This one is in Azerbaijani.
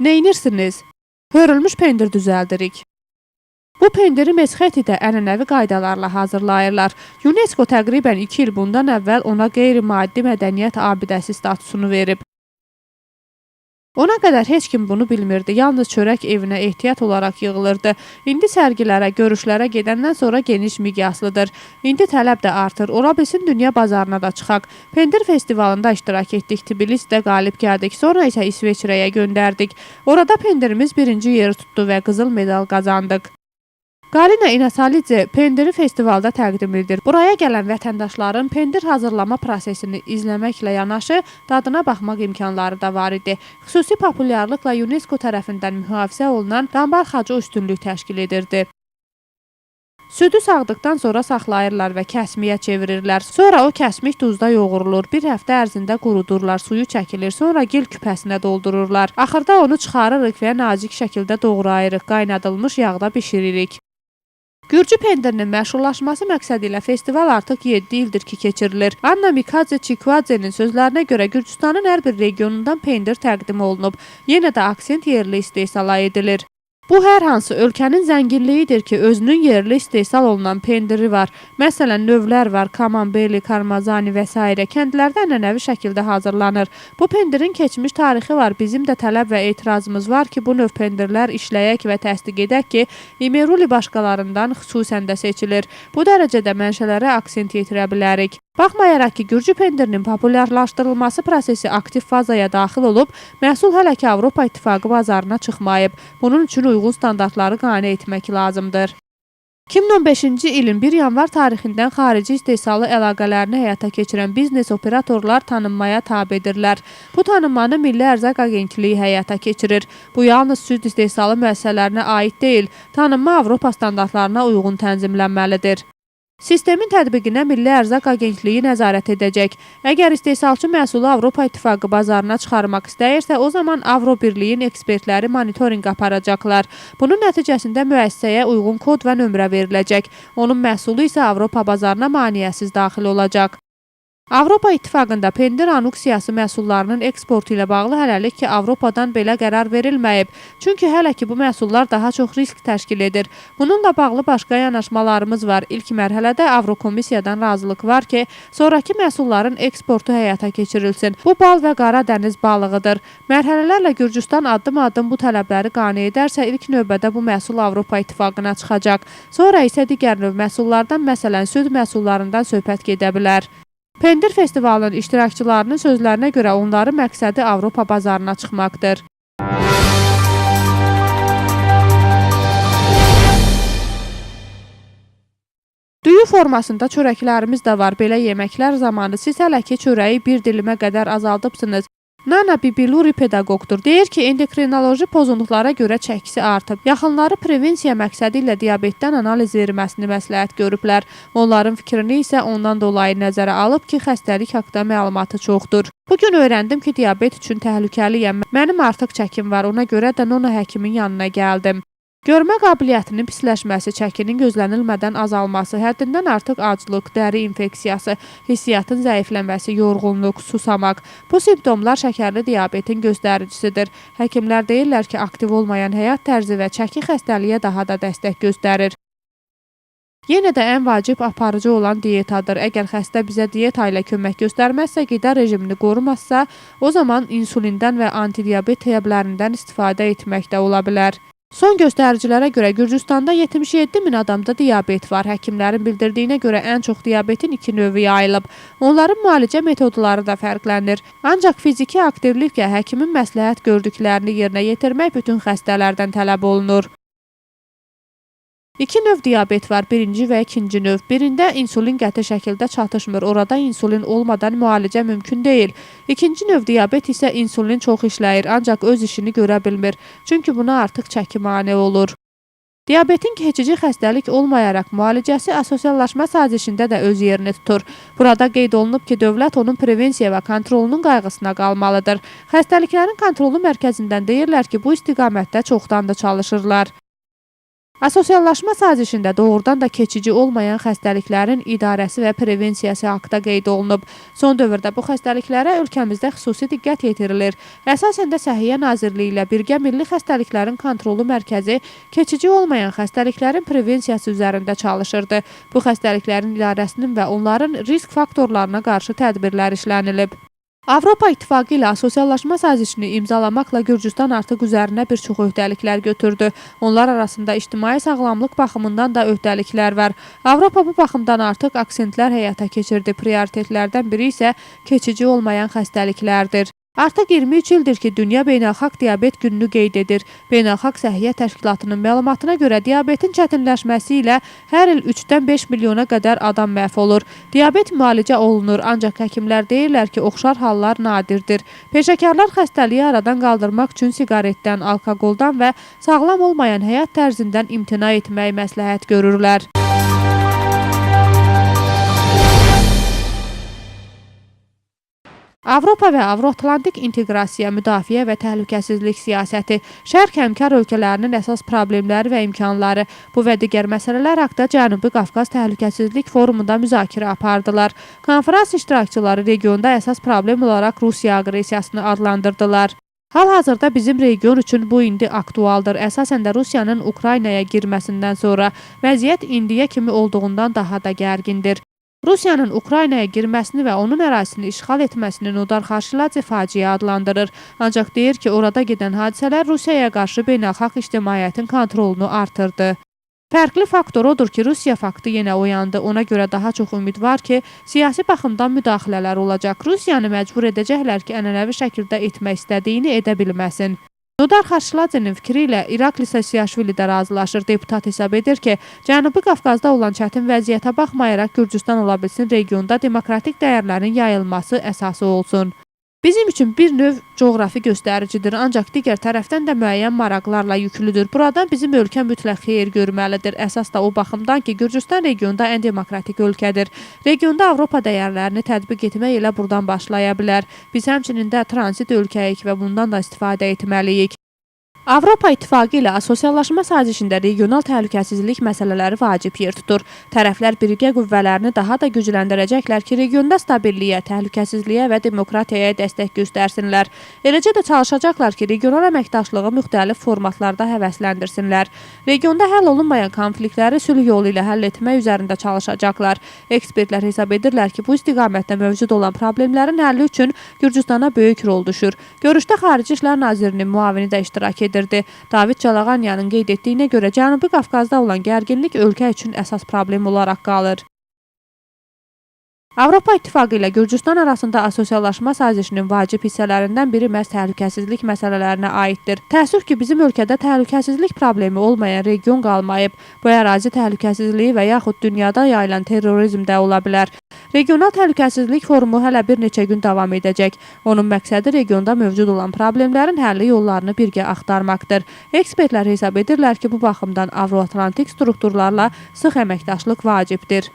Neynirsiniz? Hörülmüş pendir düzəldirik. Bu pendiri Mesxetidə ənənəvi qaydalarla hazırlayırlar. UNESCO təqribən 2 il bundan əvvəl ona qeyri-maddi mədəniyyət abidəsi statusunu verib. Ona qədər heç kim bunu bilmirdi. Yalnız çörək evinə ehtiyat olaraq yığılırdı. İndi sərgilərə, görüşlərə gedəndən sonra geniş miqyaslıdır. İndi tələb də artır. Ola bilsin dünya bazarına da çıxaq. Pendir festivalında iştirak etdik. Tbilisidə qalib gəldik. Sonra isə İsveçrəyə göndərdik. Orada pendirimiz birinci yeri tutdu və qızıl medal qazandıq. Galina İnasalidze pendiri festivalda təqdim edir. Buraya gələn vətəndaşların pendir hazırlama prosesini izləməklə yanaşı dadına baxmaq imkanları da var idi. Xüsusi populyarlıqla UNESCO tərəfindən mühafizə olunan dambar xacı üstünlük təşkil edirdi. Südü sağdıqdan sonra saxlayırlar və kəsmiyə çevirirlər. Sonra o kəsmiş duzda yoğurulur. Bir həftə ərzində qurudurlar, suyu çəkilir. Sonra gil küpəsinə doldururlar. Axırda onu çıxarırıq və nazik şəkildə doğrayırıq. Qaynadılmış yağda bişiririk. Gürcü pendirinin məşhurlaşması məqsədi ilə festival artıq 7 ildir ki, keçirilir. Anna Mikadze Çikvadzenin sözlərinə görə Gürcüstanın hər bir regionundan pendir təqdim olunub. Yenə də aksent yerli istehsala edilir. Bu hər hansı ölkənin zənginliyidir ki, özünün yerli istehsal olunan pendiri var. Məsələn, növlər var, kamambeli, karmazani və s. kəndlərdə ənənəvi şəkildə hazırlanır. Bu pendirin keçmiş tarixi var. Bizim də tələb və etirazımız var ki, bu növ pendirlər işləyək və təsdiq edək ki, İmeruli başqalarından xüsusən də seçilir. Bu dərəcədə mənşələrə aksent yetirə bilərik. Baxmayaraq ki, Gürcü pendirinin populyarlaşdırılması prosesi aktiv fazaya daxil olub, məhsul hələ ki Avropa İttifaqı bazarına çıxmayıb. Bunun üçün uyğun standartları qane etmək lazımdır. 2015-ci ilin 1 yanvar tarixindən xarici istehsalı əlaqələrini həyata keçirən biznes operatorlar tanınmaya tabedirlər. Bu tanınmanı Milli Ərzaq Agentliyi həyata keçirir. Bu yalnız süd istehsalı müəssisələrinə aid deyil, tanınma Avropa standartlarına uyğun tənzimlənməlidir. Sistemin tətbiqinə Milli Ərzaq Agentliyi nəzarət edəcək. Əgər istehsalçı məhsulu Avropa İttifaqı bazarına çıxarmaq istəyirsə, o zaman Avro Birliyin ekspertləri monitorinq aparacaqlar. Bunun nəticəsində müəssisəyə uyğun kod və nömrə veriləcək. Onun məhsulu isə Avropa bazarına maneəsiz daxil olacaq. Avropa İttifaqında pendir anuksiyası məhsullarının eksportu ilə bağlı hələlik ki, Avropadan belə qərar verilməyib. Çünki hələ ki bu məhsullar daha çox risk təşkil edir. Bununla bağlı başqa yanaşmalarımız var. İlk mərhələdə Avrokomissiyadan razılıq var ki, sonrakı məhsulların eksportu həyata keçirilsin. Bu bal və qara dəniz balığıdır. Mərhələlərlə Gürcüstan addım-addım bu tələbləri qane edərsə, ilk növbədə bu məhsul Avropa İttifaqına çıxacaq. Sonra isə digər növ məhsullardan, məsələn, süd məhsullarından söhbət gedə bilər. Pendir festivalının iştirakçılarının sözlərinə görə onların məqsədi Avropa bazarına çıxmaqdır. Düyü formasında çörəklərimiz də var. Belə yeməklər zamanı siz hələ ki çörəyi bir dilimə qədər azaldıbsınız. Nana Bibiluri pedaqoqdur. Deyir ki, endokrinoloji pozuntulara görə çəkisi artıb. Yaxınları prevensiya məqsədi ilə diabetdən analiz verməsini məsləhət görüblər. Onların fikrini isə ondan dolayı nəzərə alıb ki, xəstəlik haqqında məlumatı çoxdur. Bu gün öyrəndim ki, diabet üçün təhlükəliyəm. Mənim artıq çəkim var. Ona görə də Nona həkimin yanına gəldim. Görmə qabiliyyətinin pisləşməsi, çəkinin gözlənilmədən azalması, həddindən artıq aclıq, dəri infeksiyası, hissiyatın zəifləməsi, yorğunluq, susamaq. Bu simptomlar şəkərli diabetin göstəricisidir. Həkimlər deyirlər ki, aktiv olmayan həyat tərzi və çəki xəstəliyə daha da dəstək göstərir. Yenə də ən vacib aparıcı olan diyetadır. Əgər xəstə bizə diyeta ilə kömək göstərməzsə, qida rejimini qorumazsa, o zaman insulindən və antidiabet təyyəblərindən istifadə etmək də ola bilər. Son göstəricilərə görə Gürcüstanda 77 min adamda diabet var. Həkimlərin bildirdiyinə görə ən çox diabetin iki növü yayılıb. Onların müalicə metodları da fərqlənir. Ancaq fiziki aktivlik və həkimin məsləhət gördüklərini yerinə yetirmək bütün xəstələrdən tələb olunur. İki növ diabet var, birinci və ikinci növ. Birində insulin qəti şəkildə çatışmır, orada insulin olmadan müalicə mümkün deyil. İkinci növ diabet isə insulin çox işləyir, ancaq öz işini görə bilmir, çünki buna artıq çəki mane olur. Diabetin keçici xəstəlik olmayaraq müalicəsi asosiallaşma sazişində də öz yerini tutur. Burada qeyd olunub ki, dövlət onun prevensiya və kontrolunun qayğısına qalmalıdır. Xəstəliklərin kontrolu mərkəzindən deyirlər ki, bu istiqamətdə çoxdan da çalışırlar. Asosiallaşma sazişində doğrudan da keçici olmayan xəstəliklərin idarəsi və prevensiyası haqqda qeyd olunub. Son dövrdə bu xəstəliklərə ölkəmizdə xüsusi diqqət yetirilir. Əsasən də Səhiyyə Nazirliyi ilə birgə Milli Xəstəliklərin Kontrolu Mərkəzi keçici olmayan xəstəliklərin prevensiyası üzərində çalışırdı. Bu xəstəliklərin idarəsinin və onların risk faktorlarına qarşı tədbirlər işlənilib. Avropa İttifaqı ilə sosiallaşma sazişini imzalamaqla Gürcüstan artıq üzərinə bir çox öhdəliklər götürdü. Onlar arasında ictimai sağlamlıq baxımından da öhdəliklər var. Avropa bu baxımdan artıq aksentlər həyata keçirdi. Prioritetlərdən biri isə keçici olmayan xəstəliklərdir. Artıq 23 ildir ki, dünya beynəlxalq diabet gününü qeyd edir. Beynəlxalq Səhiyyə Təşkilatının məlumatına görə diabetin çətinləşməsi ilə hər il 3-dən 5 milyona qədər adam məhv olur. Diabet müalicə olunur, ancaq həkimlər deyirlər ki, oxşar hallar nadirdir. Peşəkarlar xəstəliyi aradan qaldırmaq üçün siqaretdən, alkoqoldan və sağlam olmayan həyat tərzindən imtina etməyi məsləhət görürlər. Avropa və Avroatlantik inteqrasiya, müdafiə və təhlükəsizlik siyasəti, Şərq həmkar ölkələrinin əsas problemləri və imkanları, bu və digər məsələlər haqqında Cənubi Qafqaz Təhlükəsizlik Forumunda müzakirə apardılar. Konfrans iştirakçıları regionda əsas problem olaraq Rusiya aqressiyasını adlandırdılar. Hal-hazırda bizim region üçün bu indi aktualdır. Əsasən də Rusiyanın Ukraynaya girməsindən sonra vəziyyət indiyə kimi olduğundan daha da gərgindir. Rusiyanın Ukraynaya girməsini və onun ərazisini işğal etməsini Nodar Xaşiladze faciə adlandırır. Ancaq deyir ki, orada gedən hadisələr Rusiyaya qarşı beynəlxalq ictimaiyyətin kontrolunu artırdı. Fərqli faktor odur ki, Rusiya faktı yenə oyandı. Ona görə daha çox ümid var ki, siyasi baxımdan müdaxilələr olacaq. Rusiyanı məcbur edəcəklər ki, ənənəvi şəkildə etmək istədiyini edə bilməsin. Nodar Xaşladzenin fikri ilə İrakli Səsiyaşvili də razılaşır. Deputat hesab edir ki, Cənubi Qafqazda olan çətin vəziyyətə baxmayaraq Gürcüstan ola bilsin regionda demokratik dəyərlərin yayılması əsası olsun. Bizim üçün bir növ coğrafi göstəricidir, ancaq digər tərəfdən də müəyyən maraqlarla yüklüdür. Buradan bizim ölkə mütləq xeyir görməlidir. Əsas da o baxımdan ki, Gürcüstan regionda ən demokratik ölkədir. Regionda Avropa dəyərlərini tətbiq etmək ilə buradan başlaya bilər. Biz həmçinin də tranzit ölkəyik və bundan da istifadə etməliyik. Avropa İttifaqı ilə sosiallaşma sazişində regional təhlükəsizlik məsələləri vacib yer tutur. Tərəflər birgə qüvvələrini daha da gücləndirəcəklər ki, regionda stabilliyə, təhlükəsizliyə və demokratiyaya dəstək göstərsinlər. Eləcə də çalışacaqlar ki, regional əməkdaşlığı müxtəlif formatlarda həvəsləndirsinlər. Regionda həll olunmayan konfliktləri sülh yolu ilə həll etmək üzərində çalışacaqlar. Ekspertlər hesab edirlər ki, bu istiqamətdə mövcud olan problemlərin həlli üçün Gürcüstana böyük rol düşür. Görüşdə Xarici İşlər Nazirinin müavini də iştirak edir edirdi. David Çalağanyanın qeyd etdiyinə görə Cənubi Qafqazda olan gərginlik ölkə üçün əsas problem olaraq qalır. Avropa İttifaqı ilə Gürcüstan arasında asosiallaşma sazişinin vacib hissələrindən biri məhz təhlükəsizlik məsələlərinə aiddir. Təəssüf ki, bizim ölkədə təhlükəsizlik problemi olmayan region qalmayıb. Bu ərazi təhlükəsizliyi və yaxud dünyada yayılan terrorizm də ola bilər. Regional təhlükəsizlik forumu hələ bir neçə gün davam edəcək. Onun məqsədi regionda mövcud olan problemlərin həlli yollarını birgə axtarmaqdır. Ekspertlər hesab edirlər ki, bu baxımdan Avroatlantik strukturlarla sıx əməkdaşlıq vacibdir.